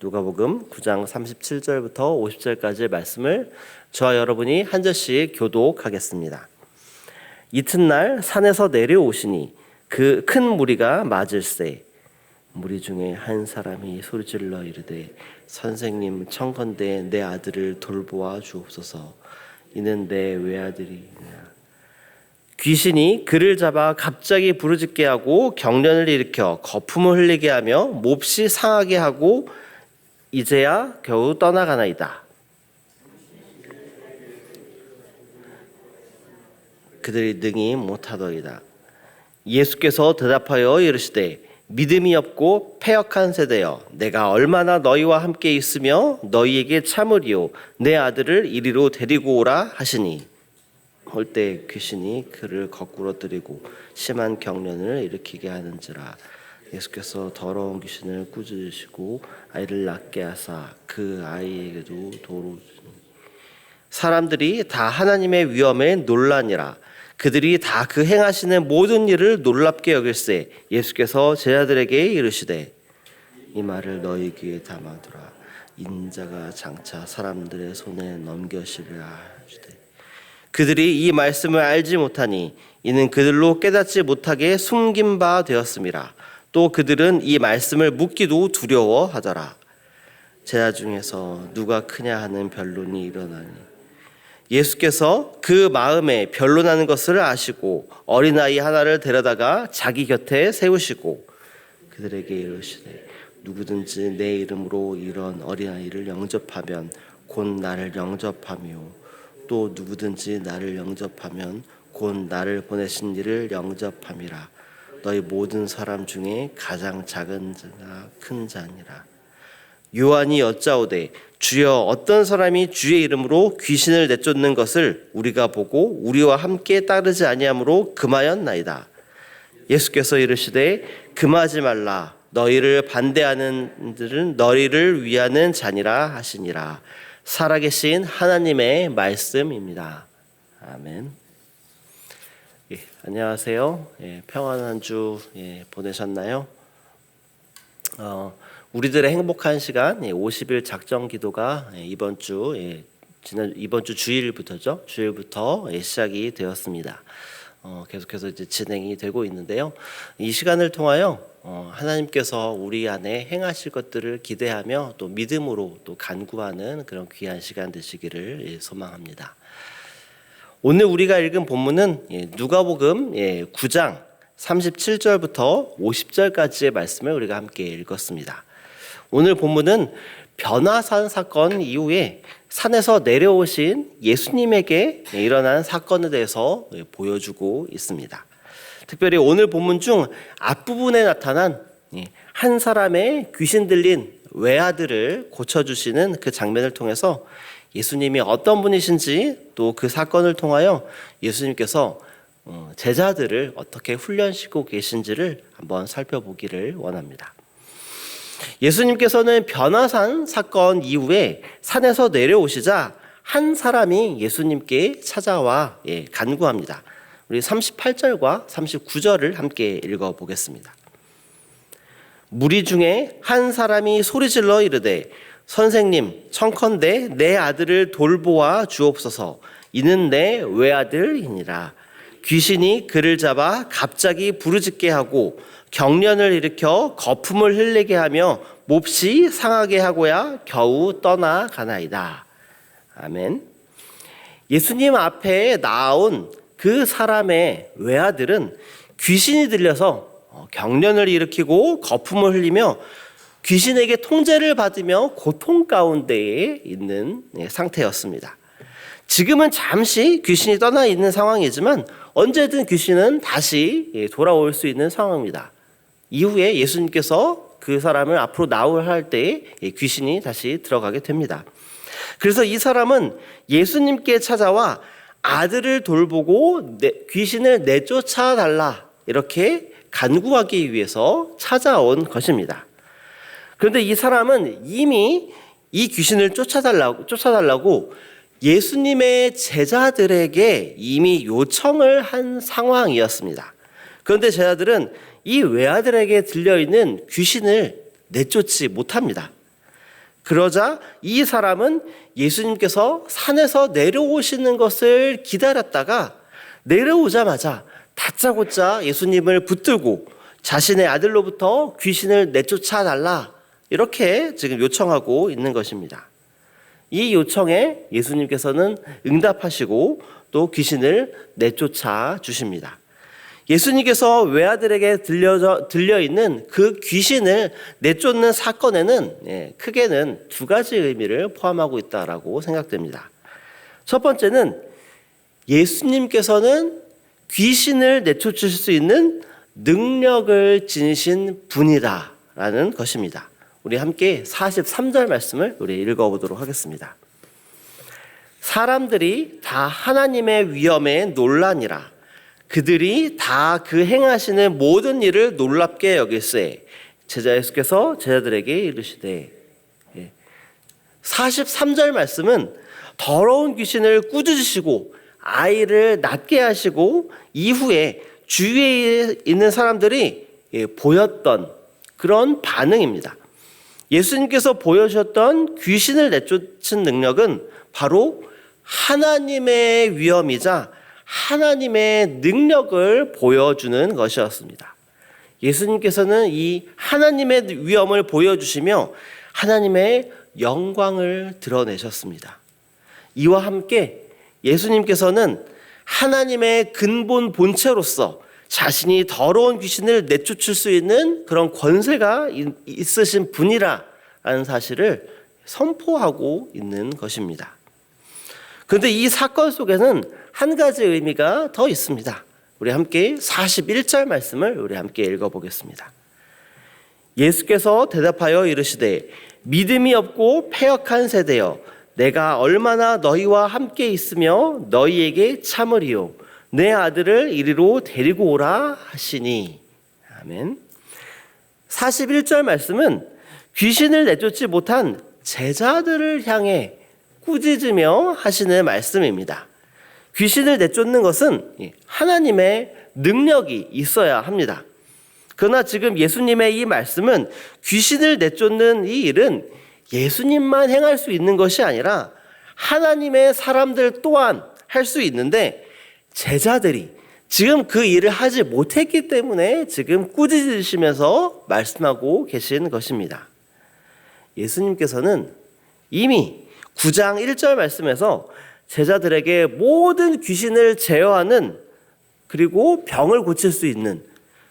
누가복음 9장 37절부터 50절까지의 말씀을 저와 여러분이 한 절씩 교독하겠습니다. 이튿날 산에서 내려오시니 그 큰 무리가 맞을세. 무리 중에 한 사람이 소리질러 이르되 선생님 청컨대 내 아들을 돌보아 주옵소서. 이는 내 외아들이니라. 귀신이 그를 잡아 갑자기 부르짖게 하고 경련을 일으켜 거품을 흘리게 하며 몹시 상하게 하고 이제야 겨우 떠나가나이다. 그들이 능히 못하더이다. 예수께서 대답하여 이르시되 믿음이 없고 패역한 세대여 내가 얼마나 너희와 함께 있으며 너희에게 참으리요 내 아들을 이리로 데리고 오라 하시니 올 때 귀신이 그를 거꾸로 들이고 심한 경련을 일으키게 하는지라 예수께서 더러운 귀신을 꾸짖으시고 아이를 낳게 하사 그 아이에게도 도로 사람들이 다 하나님의 위엄에 놀라니라. 그들이 다 그 행하시는 모든 일을 놀랍게 여길세 예수께서 제자들에게 이르시되 이 말을 너희 귀에 담아두라. 인자가 장차 사람들의 손에 넘겨시리라 하시되. 그들이 이 말씀을 알지 못하니 이는 그들로 깨닫지 못하게 숨긴 바 되었음이라 또 그들은 이 말씀을 묻기도 두려워하더라. 제자 중에서 누가 크냐 하는 변론이 일어나니 예수께서 그 마음에 변론하는 것을 아시고 어린아이 하나를 데려다가 자기 곁에 세우시고 그들에게 이르시되 누구든지 내 이름으로 이런 어린아이를 영접하면 곧 나를 영접하며 또 누구든지 나를 영접하면 곧 나를 보내신 이를 영접함이라 너희 모든 사람 중에 가장 작은 자나 큰 자니라 요한이 여짜오되 주여 어떤 사람이 주의 이름으로 귀신을 내쫓는 것을 우리가 보고 우리와 함께 따르지 아니하므로 금하였나이다. 예수께서 이르시되 금하지 말라 너희를 반대하는 들은 너희를 위하는 자니라 하시니라. 살아계신 하나님의 말씀입니다. 아멘. 예, 안녕하세요. 예, 평안한 주 예, 보내셨나요? 어, 우리들의 행복한 시간 50일 작정 기도가 예, 이번 주 예, 지난 이번 주 주일부터죠. 주일부터 예, 시작이 되었습니다. 어, 계속해서 이제 진행이 되고 있는데요. 이 시간을 통하여 어, 하나님께서 우리 안에 행하실 것들을 기대하며 또 믿음으로 또 간구하는 그런 귀한 시간 되시기를 예, 소망합니다. 오늘 우리가 읽은 본문은 예, 누가복음 예, 9장 37절부터 50절까지의 말씀을 우리가 함께 읽었습니다. 오늘 본문은 변화산 사건 이후에 산에서 내려오신 예수님에게 일어난 사건에 대해서 보여주고 있습니다. 특별히 오늘 본문 중 앞부분에 나타난 한 사람의 귀신 들린 외아들을 고쳐주시는 그 장면을 통해서 예수님이 어떤 분이신지 또 그 사건을 통하여 예수님께서 어, 제자들을 어떻게 훈련시키고 계신지를 한번 살펴보기를 원합니다. 예수님께서는 변화산 사건 이후에 산에서 내려오시자 한 사람이 예수님께 찾아와 예, 간구합니다. 우리 38절과 39절을 함께 읽어 보겠습니다. 무리 중에 한 사람이 소리질러 이르되 선생님 청컨대 내 아들을 돌보아 주옵소서 이는 내 외아들이니라 귀신이 그를 잡아 갑자기 부르짖게 하고 경련을 일으켜 거품을 흘리게 하며 몹시 상하게 하고야 겨우 떠나가나이다. 아멘. 예수님 앞에 나온 그 사람의 외아들은 귀신이 들려서 경련을 일으키고 거품을 흘리며 귀신에게 통제를 받으며 고통 가운데에 있는 상태였습니다. 지금은 잠시 귀신이 떠나 있는 상황이지만 언제든 귀신은 다시 돌아올 수 있는 상황입니다. 이후에 예수님께서 그 사람을 앞으로 나올 할때 귀신이 다시 들어가게 됩니다. 그래서 이 사람은 예수님께 찾아와 아들을 돌보고 귀신을 내쫓아 달라 이렇게 간구하기 위해서 찾아온 것입니다. 그런데 이 사람은 이미 이 귀신을 쫓아달라고 쫓아달라고 예수님의 제자들에게 이미 요청을 한 상황이었습니다. 그런데 제자들은 이 외아들에게 들려있는 귀신을 내쫓지 못합니다. 그러자 이 사람은 예수님께서 산에서 내려오시는 것을 기다렸다가 내려오자마자 다짜고짜 예수님을 붙들고 자신의 아들로부터 귀신을 내쫓아 달라 이렇게 지금 요청하고 있는 것입니다. 이 요청에 예수님께서는 응답하시고 또 귀신을 내쫓아 주십니다. 예수님께서 외아들에게 들려 들려 있는 그 귀신을 내쫓는 사건에는 예, 크게는 두 가지 의미를 포함하고 있다라고 생각됩니다. 첫 번째는 예수님께서는 귀신을 내쫓을 수 있는 능력을 지니신 분이다라는 것입니다. 우리 함께 43절 말씀을 우리 읽어보도록 하겠습니다. 사람들이 다 하나님의 위엄에 논란이라 그들이 다 그 행하시는 모든 일을 놀랍게 여길세 제자 예수께서 제자들에게 이르시되 예. 43절 말씀은 더러운 귀신을 꾸짖으시고 아이를 낫게 하시고 이후에 주위에 있는 사람들이 예, 보였던 그런 반응입니다. 예수님께서 보여주셨던 귀신을 내쫓은 능력은 바로 하나님의 위엄이자 하나님의 능력을 보여주는 것이었습니다. 예수님께서는 이 하나님의 위엄을 보여주시며 하나님의 영광을 드러내셨습니다. 이와 함께 예수님께서는 하나님의 근본 본체로서 자신이 더러운 귀신을 내쫓을 수 있는 그런 권세가 있으신 분이라는 사실을 선포하고 있는 것입니다. 그런데 이 사건 속에는 한 가지 의미가 더 있습니다. 우리 함께 41절 말씀을 우리 함께 읽어보겠습니다. 예수께서 대답하여 이르시되 믿음이 없고 패역한 세대여 내가 얼마나 너희와 함께 있으며 너희에게 참으리요 내 아들을 이리로 데리고 오라 하시니 아멘. 41절 말씀은 귀신을 내쫓지 못한 제자들을 향해 꾸짖으며 하시는 말씀입니다. 귀신을 내쫓는 것은 하나님의 능력이 있어야 합니다. 그러나 지금 예수님의 이 말씀은 귀신을 내쫓는 이 일은 예수님만 행할 수 있는 것이 아니라 하나님의 사람들 또한 할 수 있는데 제자들이 지금 그 일을 하지 못했기 때문에 지금 꾸짖으시면서 말씀하고 계신 것입니다. 예수님께서는 이미 9장 1절 말씀에서 제자들에게 모든 귀신을 제어하는 그리고 병을 고칠 수 있는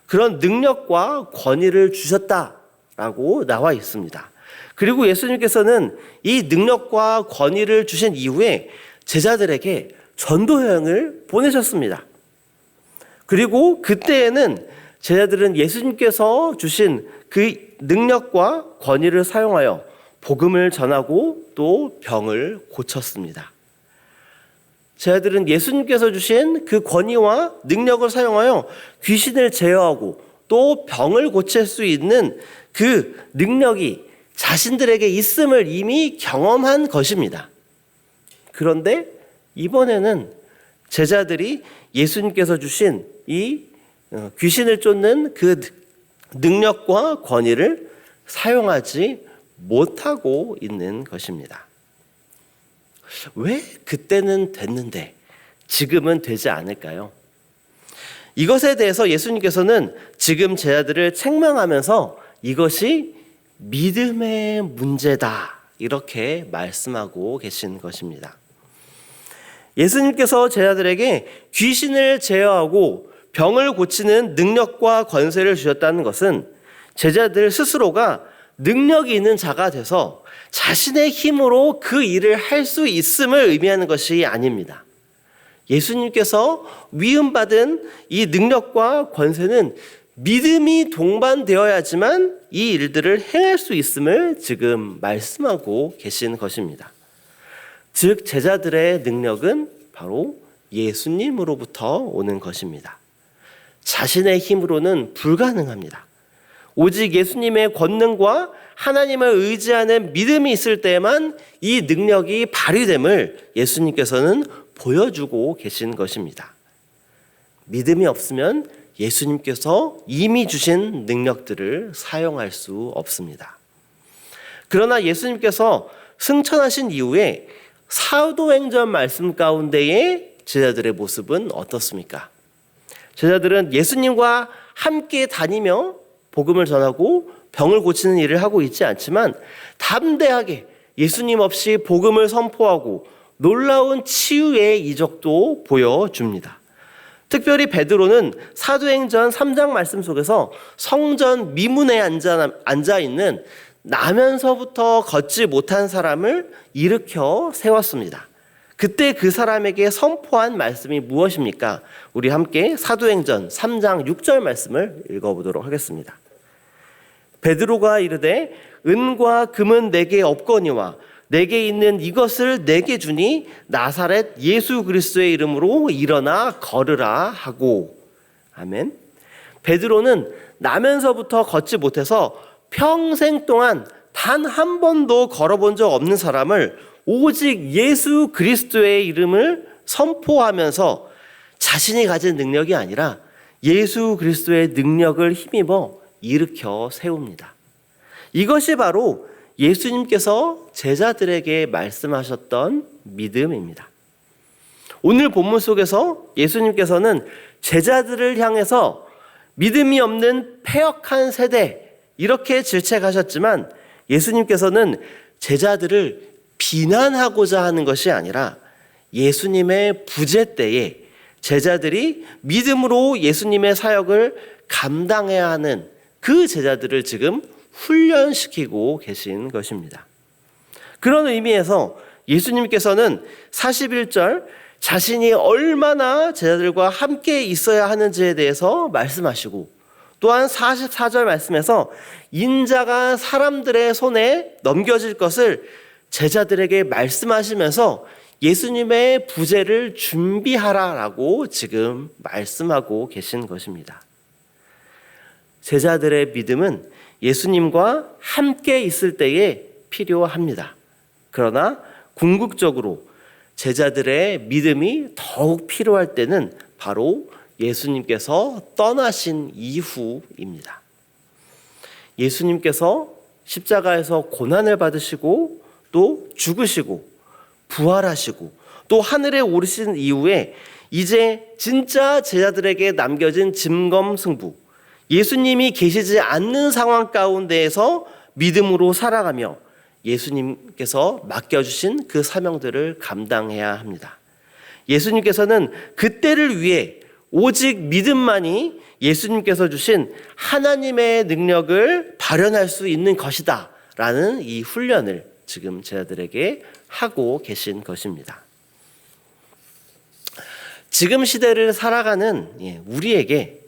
그런 능력과 권위를 주셨다라고 나와 있습니다. 그리고 예수님께서는 이 능력과 권위를 주신 이후에 제자들에게 전도 여행을 보내셨습니다. 그리고 그때에는 제자들은 예수님께서 주신 그 능력과 권위를 사용하여 복음을 전하고 또 병을 고쳤습니다. 제자들은 예수님께서 주신 그 권위와 능력을 사용하여 귀신을 제어하고 또 병을 고칠 수 있는 그 능력이 자신들에게 있음을 이미 경험한 것입니다. 그런데 이번에는 제자들이 예수님께서 주신 이 어, 귀신을 쫓는 그 능력과 권위를 사용하지 못하고 있는 것입니다. 왜 그때는 됐는데 지금은 되지 않을까요? 이것에 대해서 예수님께서는 지금 제자들을 책망하면서 이것이 믿음의 문제다. 이렇게 말씀하고 계신 것입니다. 예수님께서 제자들에게 귀신을 제어하고 병을 고치는 능력과 권세를 주셨다는 것은 제자들 스스로가 능력이 있는 자가 돼서 자신의 힘으로 그 일을 할 수 있음을 의미하는 것이 아닙니다. 예수님께서 위임받은 이 능력과 권세는 믿음이 동반되어야지만 이 일들을 행할 수 있음을 지금 말씀하고 계신 것입니다. 즉, 제자들의 능력은 바로 예수님으로부터 오는 것입니다. 자신의 힘으로는 불가능합니다. 오직 예수님의 권능과 하나님을 의지하는 믿음이 있을 때만 이 능력이 발휘됨을 예수님께서는 보여주고 계신 것입니다. 믿음이 없으면 예수님께서 이미 주신 능력들을 사용할 수 없습니다. 그러나 예수님께서 승천하신 이후에 사도행전 말씀 가운데의 제자들의 모습은 어떻습니까? 제자들은 예수님과 함께 다니며 복음을 전하고 병을 고치는 일을 하고 있지 않지만 담대하게 예수님 없이 복음을 선포하고 놀라운 치유의 이적도 보여줍니다. 특별히 베드로는 사도행전 3장 말씀 속에서 성전 미문에 앉아, 있는 나면서부터 걷지 못한 사람을 일으켜 세웠습니다. 그때 그 사람에게 선포한 말씀이 무엇입니까? 우리 함께 사도행전 3장 6절 말씀을 읽어보도록 하겠습니다. 베드로가 이르되 은과 금은 내게 없거니와 내게 있는 이것을 내게 주니 나사렛 예수 그리스도의 이름으로 일어나 걸으라 하고 아멘. 베드로는 나면서부터 걷지 못해서 평생 동안 단 한 번도 걸어본 적 없는 사람을 오직 예수 그리스도의 이름을 선포하면서 자신이 가진 능력이 아니라 예수 그리스도의 능력을 힘입어 일으켜 세웁니다. 이것이 바로 예수님께서 제자들에게 말씀하셨던 믿음입니다. 오늘 본문 속에서 예수님께서는 제자들을 향해서 믿음이 없는 폐역한 세대 이렇게 질책하셨지만 예수님께서는 제자들을 비난하고자 하는 것이 아니라 예수님의 부재 때에 제자들이 믿음으로 예수님의 사역을 감당해야 하는 그 제자들을 지금 훈련시키고 계신 것입니다. 그런 의미에서 예수님께서는 41절 자신이 얼마나 제자들과 함께 있어야 하는지에 대해서 말씀하시고 또한 44절 말씀에서 인자가 사람들의 손에 넘겨질 것을 제자들에게 말씀하시면서 예수님의 부재를 준비하라라고 지금 말씀하고 계신 것입니다. 제자들의 믿음은 예수님과 함께 있을 때에 필요합니다. 그러나 궁극적으로 제자들의 믿음이 더욱 필요할 때는 바로 예수님께서 떠나신 이후입니다. 예수님께서 십자가에서 고난을 받으시고 또 죽으시고 부활하시고 또 하늘에 오르신 이후에 이제 진짜 제자들에게 남겨진 짐검승부 예수님이 계시지 않는 상황 가운데에서 믿음으로 살아가며 예수님께서 맡겨주신 그 사명들을 감당해야 합니다. 예수님께서는 그때를 위해 오직 믿음만이 예수님께서 주신 하나님의 능력을 발현할 수 있는 것이다. 라는 이 훈련을 지금 제자들에게 하고 계신 것입니다. 지금 시대를 살아가는 예, 우리에게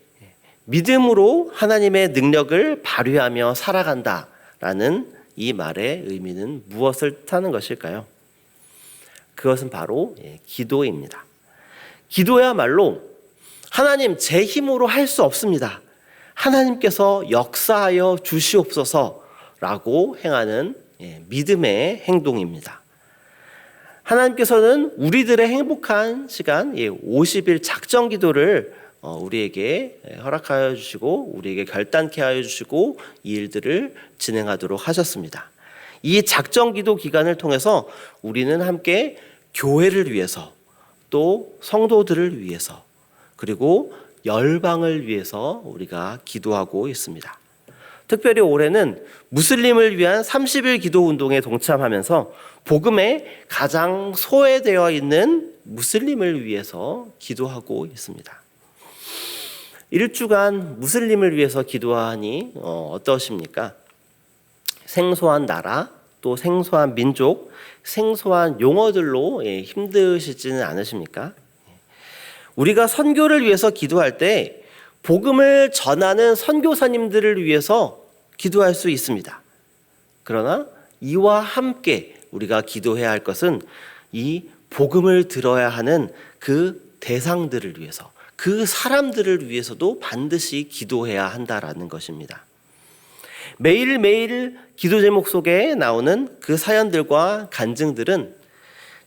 믿음으로 하나님의 능력을 발휘하며 살아간다라는 이 말의 의미는 무엇을 뜻하는 것일까요? 그것은 바로 예, 기도입니다. 기도야말로 하나님 제 힘으로 할 수 없습니다. 하나님께서 역사하여 주시옵소서라고 행하는 예, 믿음의 행동입니다. 하나님께서는 우리들의 행복한 시간, 50일 작정 기도를 어, 우리에게 허락하여 주시고, 우리에게 결단케 하여 주시고, 이 일들을 진행하도록 하셨습니다. 이 작정 기도 기간을 통해서 우리는 함께 교회를 위해서, 또 성도들을 위해서, 그리고 열방을 위해서 우리가 기도하고 있습니다. 특별히 올해는 무슬림을 위한 30일 기도 운동에 동참하면서 복음에 가장 소외되어 있는 무슬림을 위해서 기도하고 있습니다. 일주간 무슬림을 위해서 기도하니 어, 어떠십니까? 생소한 나라, 또 생소한 민족, 생소한 용어들로 예, 힘드시지는 않으십니까? 우리가 선교를 위해서 기도할 때 복음을 전하는 선교사님들을 위해서 기도할 수 있습니다. 그러나 이와 함께 우리가 기도해야 할 것은 이 복음을 들어야 하는 그 대상들을 위해서 그 사람들을 위해서도 반드시 기도해야 한다라는 것입니다. 매일매일 기도 제목 속에 나오는 그 사연들과 간증들은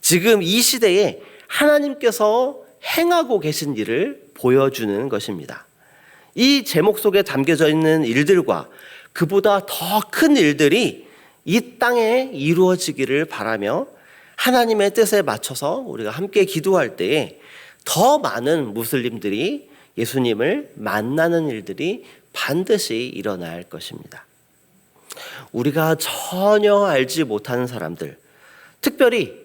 지금 이 시대에 하나님께서 행하고 계신 일을 보여주는 것입니다. 이 제목 속에 담겨져 있는 일들과 그보다 더 큰 일들이 이 땅에 이루어지기를 바라며 하나님의 뜻에 맞춰서 우리가 함께 기도할 때에 더 많은 무슬림들이 예수님을 만나는 일들이 반드시 일어날 것입니다. 우리가 전혀 알지 못하는 사람들, 특별히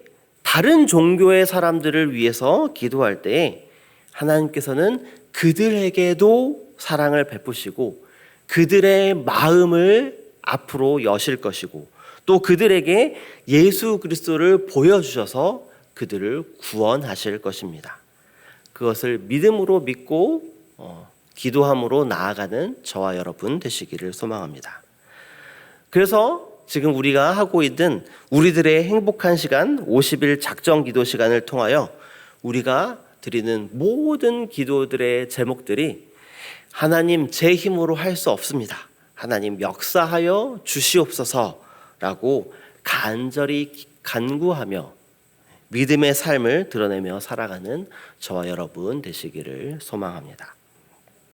다른 종교의 사람들을 위해서 기도할 때 하나님께서는 그들에게도 사랑을 베푸시고 그들의 마음을 앞으로 여실 것이고 또 그들에게 예수 그리스도를 보여주셔서 그들을 구원하실 것입니다. 그것을 믿음으로 믿고 어, 기도함으로 나아가는 저와 여러분 되시기를 소망합니다. 그래서 지금 우리가 하고 있는 우리들의 행복한 시간 50일 작정 기도 시간을 통하여 우리가 드리는 모든 기도들의 제목들이 하나님 제 힘으로 할 수 없습니다. 하나님 역사하여 주시옵소서라고 간절히 간구하며 믿음의 삶을 드러내며 살아가는 저와 여러분 되시기를 소망합니다.